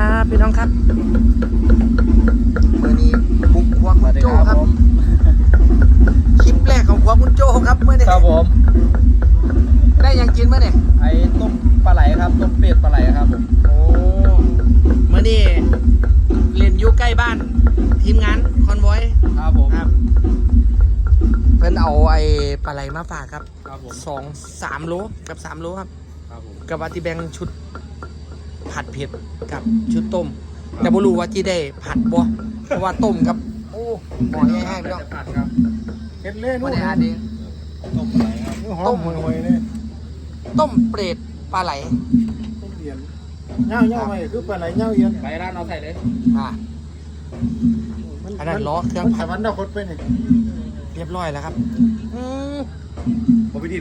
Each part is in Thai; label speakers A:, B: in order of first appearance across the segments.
A: ครับพี่น้องครับเมื่อนี้บุกครัวคุณโจครับคลิปแรกของครัวคุณโจครับเมื่อนี้
B: ครับผม
A: ได้ยังกินเมื่อนี้
B: ไอ้ต้มปลาไหลครับต้มเป็ดปลาไหลครับผม
A: โอ้เมื่อนี้เรียนอยู่ใกล้บ้าน ทีมงานคอนไวอย
B: ครับผม
A: ครับเพิ่นเอาไอ้ปลาไหลมาฝากครับ
B: ครับผม
A: สองสามโลกับสามโลครับ
B: ครับผม
A: กับว่าที่แบ่งชุด ผัดเผ็ดกับชุดต้ม แต่บ่รู้ว่าที่ได้ผัดบ่เพราะว่าต้มกับ โอ้หมอใหญ่ให้พี่น้อง
B: ผัดครับ
C: เฮ็ดเล่
A: บ่
C: นู่น
A: ได้อ่านเอง
B: ต้มปลาไหลครับ
C: หอมหวยเลย
A: ต้มเปรตปลาไหล
C: ต้มเอียนเงาเงาไปคือปลาไหลเงาเอียน
B: ไปร้านเอาใส่เลย
A: อ่าอันนั้นล้อเครื่อง
C: มัน
A: ผั
C: ส
A: ด
C: วรรค์ดาวคดไปนี่
A: เรียบร้อยแล้วครับอืม
D: ผมไม่ดิ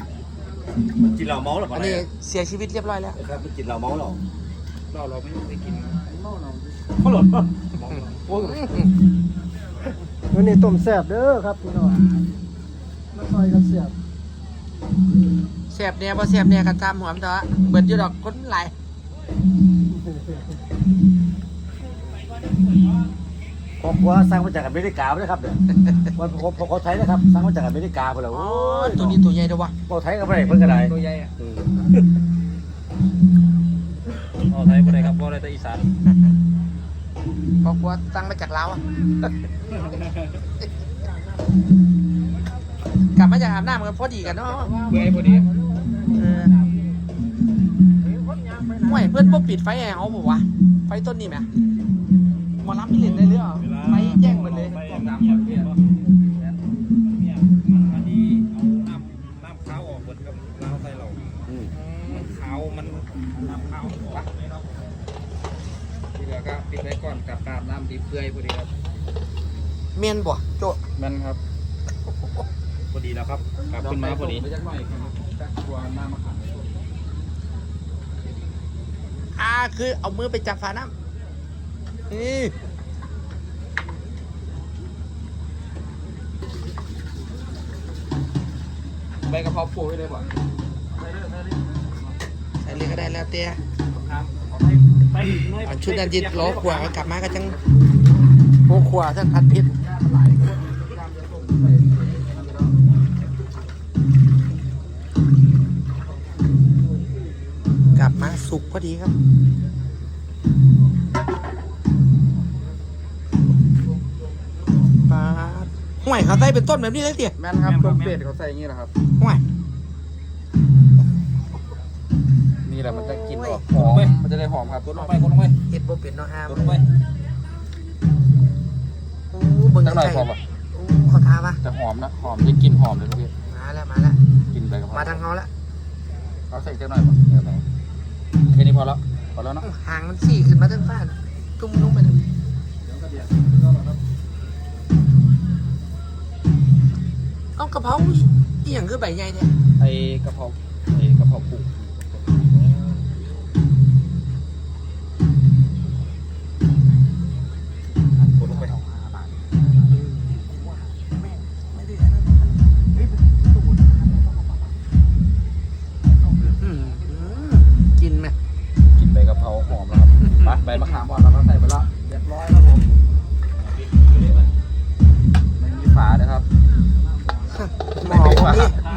D: มันกินเหล้าเมาหรอ
A: อันนี้เสียชีวิตเรียบร้อยแล้ว
D: ครับมันกินเหล้าเมาหรอ
B: เราเราไม่ได้กิน
D: เขาหลดป่ะ
A: อืม
C: วันนี้ต้มแซ่บเด้อครับพี่น้องมาซอยกันแซ่บ
A: แซ่บเนี่ยบ่แซ่บเนี่ยกันตามหัวมันเถอะเบิดอยู่ดอกคนหลาย
D: ครอบครัวสร้างมาจากอเมริกาเลยครับเดี๋ยววันพอเขาไทยนะครับสร้างมาจากอเมริกาไปแล้ว
A: โอ้
D: โอ้
A: ย
D: ย
A: ตัวนี้ตัวใหญ่เด้อวะ
D: เขาไทยก็ไม่ได้เพิ่งกระได
B: ตัวใหญ่อะเอาไทยบ่ได้ครับบ่ได้แต่อีสาน
A: เพราะว่าตั้งมาจากลาวอะกลับมาจากอาบน้ำกันพอดีกันเนาะ
B: เบื่อพอดี
A: เออห่วยเพื่อนบ่ปิดไฟแอร์เขาบอกว่าไฟต้นนี้ไหมหมารับไม่เล่นได้เรื่องเหรอไฟแจ้งหมดเลย
B: น้ำแบบเนี้ยเนี่ย ที่เหลือก็ปิดไว้ก่อนกับกาบน้ำดีเปื่อยพอดีครับ
A: เมียนบ่โจ
B: แม่นครับ
D: พอดีแล้วครับ
B: กลับขึ้นมาพอดีไปจักหน่อยครับจักตัวน้ำมะขาม
A: อ่าคือเอามือไปจับฝาน้ำนี่
B: ใบกระเพราปูไว้เลยป่ะ
A: ใส่เลยก็ ได้แล้วเตี้ย
B: ครับเอาไปไปหน่อย
A: เอาชุดนันจิตล้อขวาก็กลับมาก็จังโอ้ขวาท่านพัดพิษกลับมาสุกพอดีครับปาดห่วยเขาใส่เป็นต้นแบบนี้เลยเตี๋ย
B: แม่นครับต้มเป็ดเขาใส่อย่างนี้แหละครับ
A: ห่วย
B: นี่แหละมันจะกิน
A: โอ้ย
B: ออกหอมมันจะได้หอมครับกดลงไปกดลงไป
A: เห็ดบ่เป็นเนาะฮะ
B: กดลงไป
A: โอ้เบิ่ง
B: จังหน่อย
A: ไก่
B: พอป่ะ
A: โอ้ขอทาปะ
B: จะหอมนะหอมจะกลินหอมเลยพี่
A: มาแล้วมาแล้ว
B: กินใบกะเพรา
A: มาทางเขาแล้ว
B: เอาใส่จังหน่อยป่ะเนี่ยไปแค่นี้พอแล้วพอแล้วเนาะ
A: หางมันสี่ขึ้นมาทั้งฟ้านจุ่มลงไปเลยเอากระเพราอีหยังคือใบใหญ่เนี่ย
B: ไอ้กะเพราไอ้กะเพราปู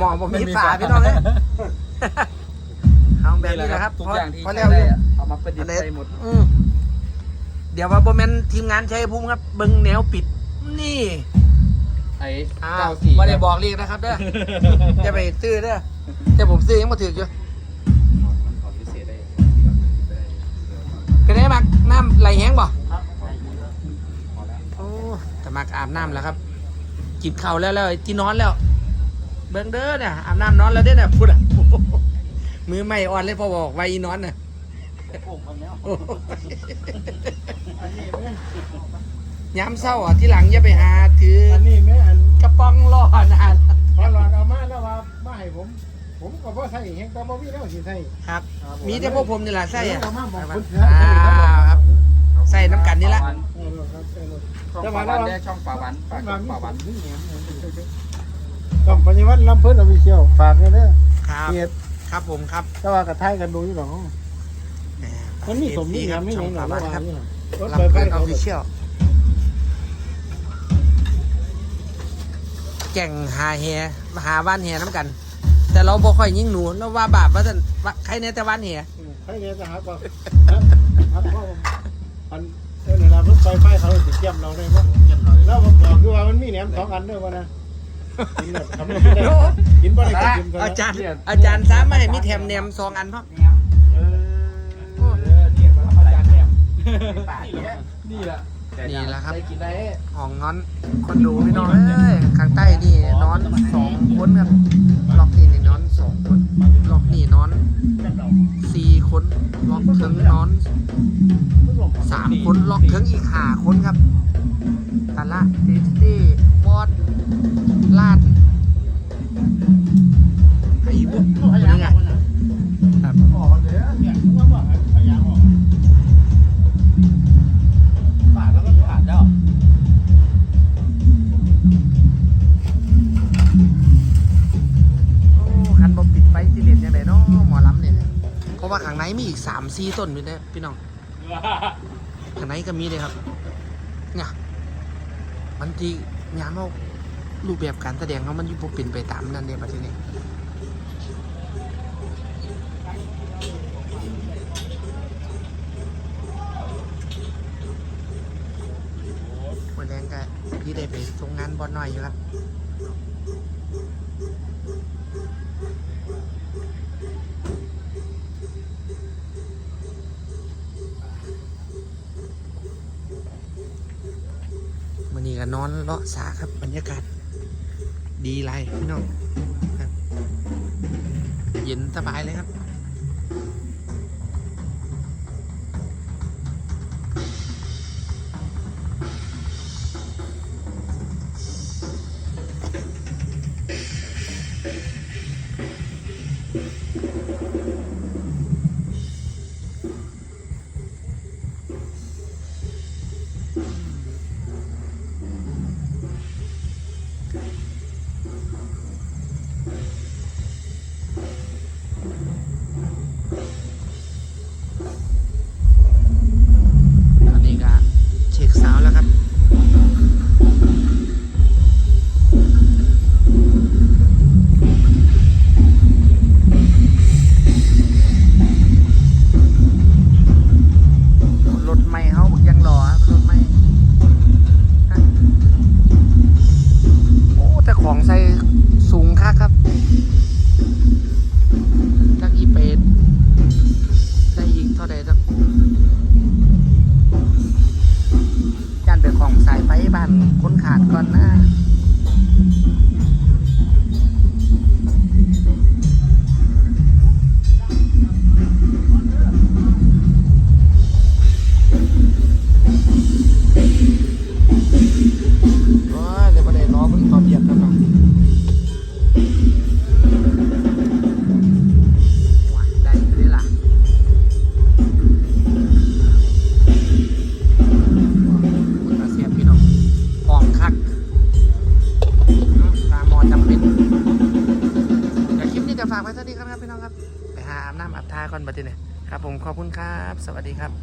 A: มมี
B: หมอผมมีฝา
A: พี่น้องเลยเอาแบบนี้นะครับ
B: ทุกอย่างที่
A: พอ
B: ใช้
A: แล้ว
B: ได้อะเอามาประดิษฐ์ใส่หมด
A: อืมเดี๋ยวว่าโบแมนทีมงานใช้ภูมิครับเบิ้งแนวปิด นี่
B: ไอ้
A: อ่า
B: เก้าสี่
A: ไม่ได้บอกเรียกนะครับเด้อจะไปซื้อเด้อแต่ผมซื้อยังมาถืออยู่
B: มันขอพิเศษได้
A: เป็นไงมักน้ำไหลแห้งบ่โอ้แต่มักอาบน้ำแล้วครับกินข้าวแล้วแล้วที่นอนแล้ว เบิ้งเด้อเนี่ยอาบน้ำนอนแล้วเด้อเนี่ยพูดอะมือไม่อ่อนเลยพอบอกไว้อีนอนน่ะโอ้ยย้ำเศร้าอะที่หลังอย่าไปหาถือ
C: อันนี้แม่อัน
A: กระป๋องรอนาน
C: พอหลอดเอามาแล้วว่ามาให้ผม ผมก็บ่ใส่แฮงก็บ่มีแล้วสิใส่
A: ครับ มีแต่พวกผมนี่แหละใส่อะ
C: เอามาบอกคุณ
A: อ่าครับใส่น้ำกันนี่ละ
C: เออครับเออ
B: ช่องปลาวันได้ช่องปลาวันฝากช่องปลาวัน
C: ต้องปัญญาวัฒน์ลำเพิ่นเอาไปเที่ยวฝากเลยเด้อ
A: ครับ
C: เฮ็ด
A: ครับผมครับ
C: แต่ว่ากระทายกันดูอยู่ดอก
A: แหม
C: มันมีสมนี่ครับไม่ไหนหรอกว่านี่รถ
A: ลำ
C: ไฟ
A: เพลินอ
C: เขา
A: อฟฟิเชียลแก่งหาแหมาหาบ้านแหน้ำกัน แต่เราบ่ค่อยยิ่งหนูเราว่าบาปว่าท่านว่าใครเนี่ยแต่บ้านแห
C: ใครเนี่ยจะหาก่อนหาพ่ออันเออเนี่ยนะรถไฟไฟเขาจะเทียมเราได้ปะแล้วผมบอกคือว่ามันมีแหนมสองอันด้วยวะนะ กินแบบทำไม่ได้กินบ่ได้ก็กินกัน
A: อาจารย์ อาจารย์สามารถให้มีแถมแหนมสองอันเพราะ
B: เออเนี่ยก็ธรรมดาแหนมนี่แหละ
A: นี่แหละครับ
B: ได้กินได้
A: ห้องนอนคนดูพี่น้องเอ้ยข้างใต้นี่นอนสองคนครับล็อกนี่นี่นอนสองคน ล็อกนี่นอนสี่คนล็อกถึงนอนสามคนล็อกถึงอีกห้าคนครับตาละเดสตี้บอสลาดไอ้บุกนี่ไงา
C: ม
A: สี่ต้นอยู่เนี่ยพี่น้องข้างในก็มีเลยครับเนี่ยมันทีงานว่ารูปแบบการแสดงเขามันอยุบเป็นไปตามนั้นเดียประเทศนี้วันแรงก็พี่ได้ไปส่งงานบอลหน่อยอยู่ครับ ก็นอนเลาะสาครับบรรยากาศ ดีไรพี่น้องครับ เย็นสบายเลยครับ วัสดีครับ